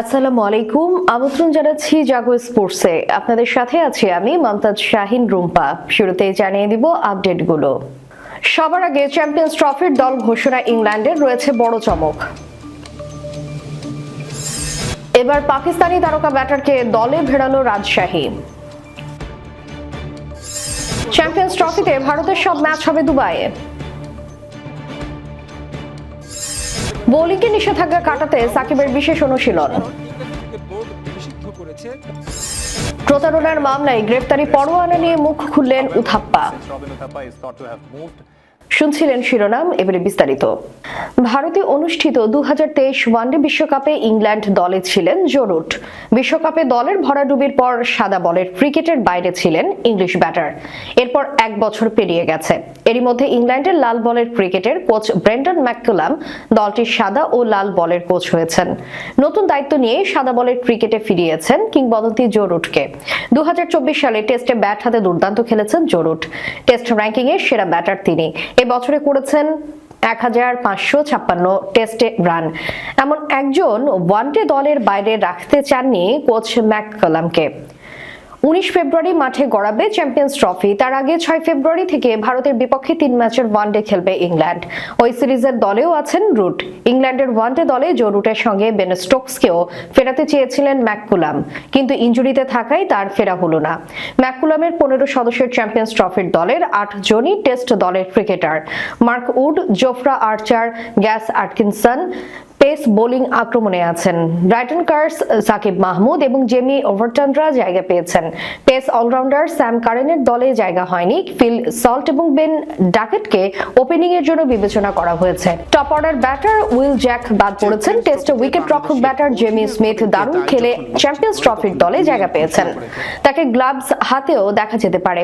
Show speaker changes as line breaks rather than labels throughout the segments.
আসসালামু আলাইকুম। আমন্ত্রণ জানাচ্ছি জাগো স্পোর্টসে। আপনাদের সাথে আছি আমি মমতাজ শাহিন রুম্পা। শুরুতে জানিয়ে দিব আপডেটগুলো। সবার আগে চ্যাম্পিয়ন্স ট্রফির দল ঘোষণা ইংল্যান্ডের রয়েছে বড় চমক। এবার পাকিস্তানি তারকা ব্যাটারকে দলে ভেড়ালো রাজশাহী। চ্যাম্পিয়ন্স ট্রফিতে ভারতের সব ম্যাচ হবে দুবাইয়ে। বোলিংকে নিষেধাজ্ঞা কাটাতে সাকিবের বিশেষ অনুশীলন। প্রতারণার মামলায় গ্রেফতারি পরোয়ানা নিয়ে মুখ খুললেন উথাপ্পা। শুনছিলেন শিরোনাম, এবারে বিস্তারিত। ভারতে অনুষ্ঠিত দু ওয়ানডে বিশ্বকাপে ইংল্যান্ড দলে ছিলেন জরুট। বিশ্বকাপে দলের ভরাডুবির পর সাদা বলের ক্রিকেটের বাইরে ছিলেন ইংলিশ ব্যাটার। এরপর এক বছর পেরিয়ে গেছে। এরই মধ্যে ইংল্যান্ডের লাল বলের ক্রিকেটের কোচ ব্রেন্ডন ম্যাককুলাম দলটির সাদা ও লাল বলের কোচ হয়েছেন। নতুন দায়িত্ব নিয়ে সাদা বলের ক্রিকেটে ফিরিয়েছেন কিংবদন্তি জোরুটকে। দু হাজার চব্বিশ সালে টেস্টে ব্যাট হাতে দুর্দান্ত খেলেছেন জোরুট। টেস্ট র্যাঙ্কিংয়ে সেরা ব্যাটার তিনি। বছরে করেছেন এক হাজার পাঁচশো ছাপ্পান্ন টেস্টে রান। এমন একজন ওয়ানডে দলের বাইরে রাখতে চাননি কোচ ম্যাককালামকে। উনিশ ফেব্রুয়ারি মাঠে গড়াবে চ্যাম্পিয়ন্স ট্রফি। তার আগে ছয় ফেব্রুয়ারি থেকে ভারতের বিপক্ষে তিন ম্যাচের ওয়ানডে খেলবে ইংল্যান্ড। ওই সিরিজের দলেও আছেন রুট। ইংল্যান্ডের ওয়ানডে দলে জো রুটের সঙ্গে বেন স্টোকসকেও ফেরাতে চেয়েছিলেন ম্যাককুলাম। কিন্তু ইঞ্জুরিতে থাকায় তার ফেরা হলো না। ম্যাককুলামের পনেরো সদস্যের চ্যাম্পিয়ন্স ট্রফির দলের আট জনই টেস্ট দলের cricketer. Mark Wood, Jofra Archer, Gus Atkinson pace bowling আক্রমণে আছেন। ব্রাইটন কার্স, সাকিব মাহমুদ এবং জেমি ওভারটনরা জায়গা পেয়েছেন। পেস অলরাউন্ডার স্যাম কারেনের দলে জায়গা হয়নি। ফিল সল্ট এবং বেন ডাকেটকে ওপেনিং এর জন্য বিবেচনা করা হয়েছে। Top order batter Will Jacks বাদ পড়েছেন। টেস্টে উইকেট রক্ষক ব্যাটার জেমি স্মিথ দারুণ খেলে চ্যাম্পিয়ন্স ট্রফির দলে জায়গা পেয়েছেন। তাকে গ্লাভস হাতেও দেখা যেতে পারে।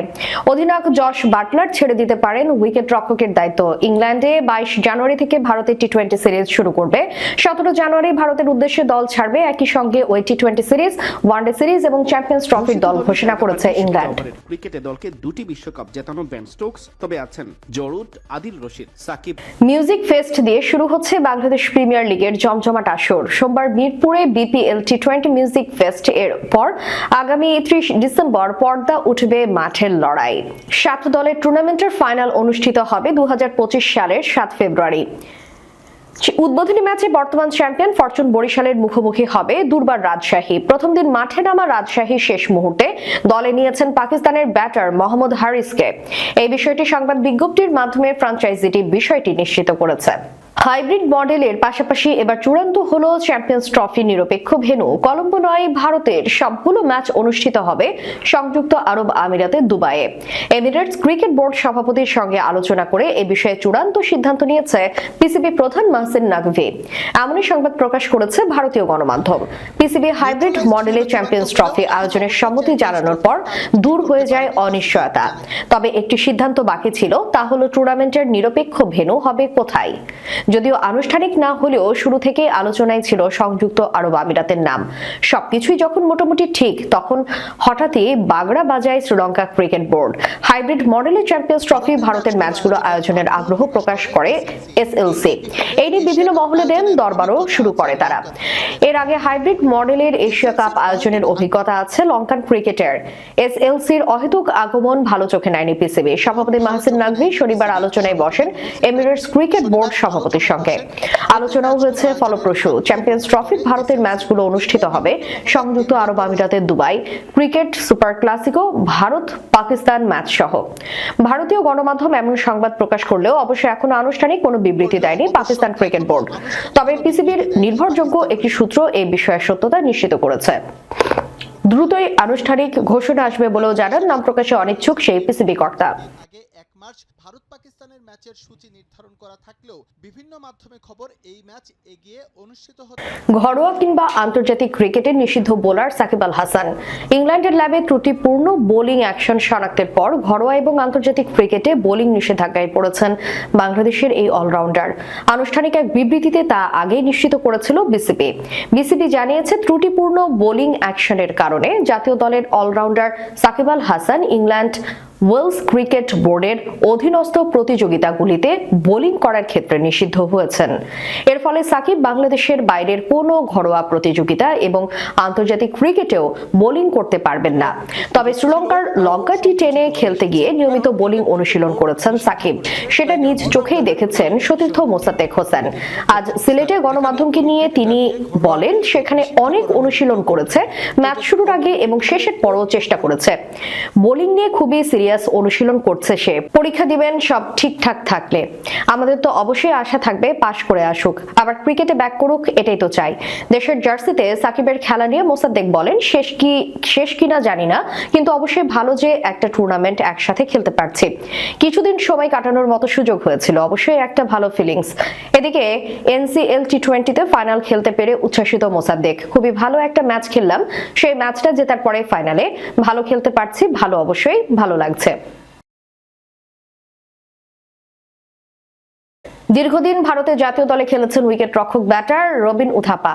অধিনায়ক জশ বাটলার ছেড়ে দিতে পারেন। উইকেট রক্ষকের দায়িত্ব ইংল্যান্ডে। বাইশ জানুয়ারি থেকে ভারতের টি টোয়েন্টি সিরিজ শুরু করবে। সতেরো জানুয়ারি ভারতের উদ্দেশ্যে দল ছাড়বে। একই সঙ্গে ওই T twenty series one day series এবং চ্যাম্পিয়ন্স ট্রফির দল ঘোষণা করেছে ইংল্যান্ড।
ক্রিকেটে দলকে দুটি বিশ্বকাপ জেতানো বেন স্টোকস তবে আছেন Joe Root Adil Rashid Shakib
music fest দিয়ে শুরু হচ্ছে বাংলাদেশ প্রিমিয়ার লিগের জমজমাট আসর। সোমবার মিরপুরে BPL T twenty music fest এর পর আগামী ত্রিশ ডিসেম্বর পর্দা উঠবে মাঠের লড়াই। সাত দলের টুর্নামেন্টের ফাইনাল অনুষ্ঠিত হবে দু হাজার পঁচিশ সালের সাত ফেব্রুয়ারি। উদ্বোধনী ম্যাচে বর্তমান চ্যাম্পিয়ন ফরচুন বরিশালের মুখোমুখি হবে দুর্বার রাজশাহী। প্রথম দিন মাঠে নামা রাজশাহী শেষ মুহূর্তে দলে নিয়েছেন পাকিস্তানের ব্যাটার মোহাম্মদ হারিসকে। এই বিষয়টি সংবাদ বিজ্ঞপ্তির মাধ্যমে ফ্রাঞ্চাইজিটি বিষয়টি নিশ্চিত করেছে। হাইব্রিড মডেলের পাশাপাশি এবার চূড়ান্ত হলো চ্যাম্পিয়ন্স ট্রফি নিরপেক্ষ ভেনু কলম্বো নয়, ভারতের সবগুলো ম্যাচ অনুষ্ঠিত হবে সংযুক্ত আরব আমিরাতের দুবাইয়ে। এমিরেটস ক্রিকেট বোর্ড সভাপতির সঙ্গে আলোচনা করে এ বিষয়ে চূড়ান্ত সিদ্ধান্ত নিয়েছে পিসিবি প্রধান মাহসিন নাকভি। এমনই সংবাদ প্রকাশ করেছে ভারতীয় গণমাধ্যম। পিসিবি হাইব্রিড মডেলের চ্যাম্পিয়ন্স ট্রফি আয়োজনের সম্মতি জানানোর পর দূর হয়ে যায় অনিশ্চয়তা। তবে একটি সিদ্ধান্ত বাকি ছিল, তা হলো টুর্নামেন্টের নিরপেক্ষ ভেন্যু হবে কোথায়? যদিও আনুষ্ঠানিক না হলেও শুরু থেকেই আলোচনায় ছিল সংযুক্ত আরব আমিরাতের নাম। সবকিছুই যখন মোটামুটি ঠিক, তখন হঠাৎই বাগড়া বাজায় শ্রীলঙ্কা ক্রিকেট বোর্ড। হাইব্রিড মডেলের চ্যাম্পিয়ন্স ট্রফি ভারতের ম্যাচগুলো আয়োজনের আগ্রহ প্রকাশ করে এসএলসি। এই নিয়ে বিভিন্ন মহলে দেন দরবারও শুরু করে তারা। এর আগে হাইব্রিড মডেলের এশিয়া কাপ আয়োজনের অভিজ্ঞতা আছে লঙ্কান ক্রিকেটের। এসএলসির অহেতুক আগমন ভালো চোখে নেয়নি পিসিবি। সভাপতি মাহসিন নাকভি শনিবার আলোচনায় বসেন এমিরেটস ক্রিকেট বোর্ড সভাপতির সঙ্গে। আলোচনাও হয়েছে ফলপ্রসূ। চ্যাম্পিয়ন্স ট্রফির ভারতের ম্যাচগুলো অনুষ্ঠিত হবে। সংযুক্ত আরব আমিরাতের Dubai. Cricket, super clasico, Bharat, Pakistan match সহ ভারতীয় গণমাধ্যম এমন সংবাদ প্রকাশ করলেও অবশ্য এখনও আনুষ্ঠানিক কোনো বিবৃতি দেয়নি পাকিস্তান ক্রিকেট বোর্ড। তবে পিসিবির নির্ভরযোগ্য একটি সূত্র এই বিষয়ের সত্যতা নিশ্চিত করেছে। দ্রুতই আনুষ্ঠানিক ঘোষণা আসবে বলেও জানান। নাম প্রকাশে অনিচ্ছুক সেই পিসিবি কর্তা।
এক মার্চ ভারত পাকিস্তানের ম্যাচের সূচি নির্ধারণ করা থাকলেও বিভিন্ন মাধ্যমে খবর এই ম্যাচ এগিয়ে অনুষ্ঠিত হতে
ঘরোয়া কিংবা আন্তর্জাতিক ক্রিকেটে নিষিদ্ধ বোলার সাকিব আল হাসান। ইংল্যান্ডের ল্যাবে ত্রুটিপূর্ণ বোলিং অ্যাকশন শনাক্তের পর ঘরোয়া এবং আন্তর্জাতিক ক্রিকেটে বোলিং নিষেধাজ্ঞায় পড়েছেন বাংলাদেশের এই অলরাউন্ডার। আনুষ্ঠানিক এক বিবৃতিতে তা আগেই নিশ্চিত করেছিল বিসিবি। বিসিবি জানিয়েছে ত্রুটিপূর্ণ বোলিং অ্যাকশনের কারণে জাতীয় দলের all-rounder Shakib Al Hasan England Wales cricket বোর্ডের অধীনস্থ প্রতি প্রতিযোগিতাগুলিতে বোলিং করার ক্ষেত্রে নিষিদ্ধ হয়েছেন। এর ফলে সাকিব বাংলাদেশের বাইরের কোনো ঘরোয়া প্রতিযোগিতা এবং আন্তর্জাতিক ক্রিকেটেও বোলিং করতে পারবেন না। তবে শ্রীলঙ্কার লঙ্কা টি টেনে খেলতে গিয়ে নিয়মিত বোলিং অনুশীলন করেছেন সাকিব। সেটা নিজ চোখেই দেখেছেন সতীর্থ মোসাদ্দেক হোসেন। আজ সিলেটে গণমাধ্যমকে নিয়ে তিনি বলেন, সেখানে অনেক অনুশীলন করেছে, ম্যাচ শুরুর আগে এবং শেষের পরও চেষ্টা করেছে। বোলিং নিয়ে খুবই সিরিয়াস অনুশীলন করছে সে। পরীক্ষা দিবেন সব ঠিকঠাক থাকলে। আমাদের তো অবশ্যই আশা থাকবে পাশ করে আসুক। আবার ক্রিকেটে ব্যাক করুক, এটাই তো চাই। দেশের জার্সিতে সাকিবের খেলা নিয়ে মোসাদ্দেক বলেন, শেষ কি, শেষ কিনা জানি না, কিন্তু অবশ্যই ভালো যে একটা টুর্নামেন্ট একসাথে খেলতে পারছি। কিছুদিন সময় কাটানোর মতো সুযোগ হয়েছিল, অবশ্যই একটা ভালো ফিলিংস এদিকে এনসিএল টি টোয়েন্টিতে ফাইনাল খেলতে পেরে উচ্ছ্বাসিত মোসাদ্দেক, খুবই ভালো একটা ম্যাচ খেললাম, সেই ম্যাচটা জেতার পরে ফাইনালে ভালো খেলতে পারছি, ভালো অবশ্যই, ভালো লাগছে। দীর্ঘদিন ভারতে জাতীয় দলে খেলেছেন উইকেট রক্ষক ব্যাটার রবিন উথাপা।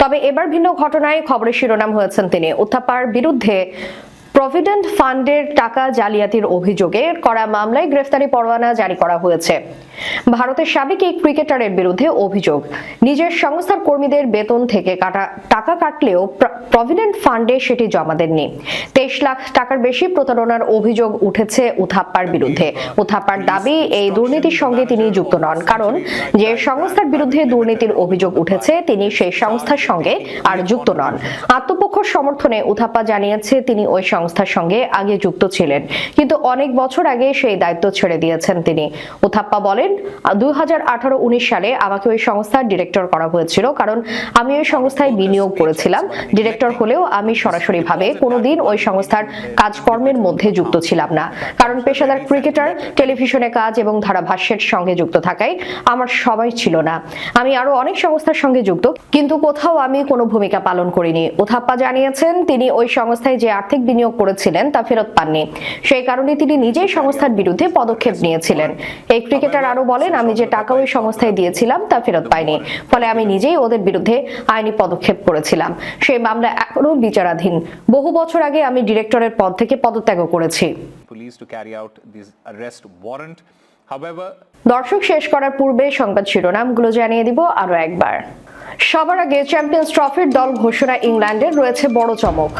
তবে এবার ভিন্ন ঘটনায় খবরের শিরোনাম হয়েছেন তিনি। উথাপার বিরুদ্ধে প্রভিডেন্ট ফান্ডের টাকা জালিয়াতির অভিযোগে করা মামলায় গ্রেফতারি পরোয়ানা জারি করা হয়েছে। ভারতের সাবেক এই ক্রিকেটারের বিরুদ্ধে অভিযোগ, নিজের সংস্থার কর্মীদের বেতন থেকে কাটা, টাকা কাটলেও প্রভিডেন্ট ফান্ডে সেটি জমা দেননি। তেইশ লাখ টাকার বেশি প্রতারণার অভিযোগ উঠেছে উথাপ্পার বিরুদ্ধে। উথাপ্পার দাবি, এই দুর্নীতির সঙ্গে তিনি যুক্ত নন। কারণ, যে সংস্থার বিরুদ্ধে দুর্নীতির অভিযোগ উঠেছে, তিনি সেই সংস্থার সঙ্গে আর যুক্ত নন। আত্মপক্ষ সমর্থনে উথাপ্পা জানিয়েছে, তিনি ওই সংস্থার সঙ্গে আগে যুক্ত ছিলেন। কিন্তু অনেক বছর আগে সেই দায়িত্ব ছেড়ে দিয়েছেন তিনি। উথাপ্পা বলেন, দুই হাজার সালে আমাকে ওই সংস্থার ডিরেক্টর করা হয়েছিল কারণ আমি ওই সংস্থায় বিনিয়োগ করেছিলাম। ডিরেক্টর হলেও আমি সরাসরিভাবে কোনোদিন ওই সংস্থার কাজকর্মের মধ্যে যুক্ত ছিলাম না। কারণ পেশাদার ক্রিকেটার, টেলিভিশনে কাজ এবং ধারাভাষ্যের সঙ্গে যুক্ত থাকায় আমার সবাই ছিল না। আমি আরও অনেক সংস্থার সঙ্গে যুক্ত, কিন্তু কোথাও আমি কোনো ভূমিকা পালন করিনি। উথাপ্পা জানিয়েছেন, তিনি ওই সংস্থায় যে আর্থিক বিনিয়োগ করেছিলেন তা ফেরত পাননি। সেই কারণে তিনি নিজেই সংস্থার বিরুদ্ধে পদক্ষেপ নিয়েছিলেন। এই ক্রিকেটার আরও বলেন আমি যে টাকা ওই সংস্থায় দিয়েছিলাম তা ফেরত পাইনি। ফলে আমি নিজেই ওদের বিরুদ্ধে আইনি পদক্ষেপ করেছিলাম। সেই মামলা এখনও বিচারাধীন। বহু বছর আগে আমি ডিরেক্টরের পদ থেকে পদত্যাগ করেছি। দর্শক শেষ করার পূর্বে সংবাদ শিরোনামগুলো জানিয়ে দিব আরও একবার। সবার আগে চ্যাম্পিয়ন্স ট্রফির দল ঘোষণা ইংল্যান্ডের রয়েছে বড় চমক।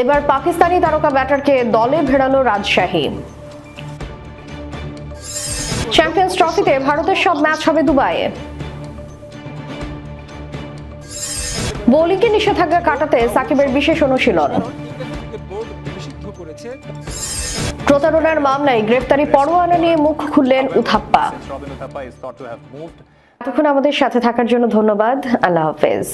এবার পাকিস্তানি তারকা ব্যাটারকে দলে ভেড়ালো রাজশাহী। চ্যাম্পিয়ন্স ট্রফিতে ভারতের সব ম্যাচ হবে দুবাইয়ে। বোলিংকে নিষেধাজ্ঞা কাটাতে সাকিবের বিশেষ অনুশীলন। প্রতারণার মামলায় গ্রেফতারি পরোয়ানা নিয়ে মুখ খুললেন উথাপ্পা। এতক্ষণ আমাদের সাথে থাকার জন্য ধন্যবাদ। আল্লাহ হাফেজ।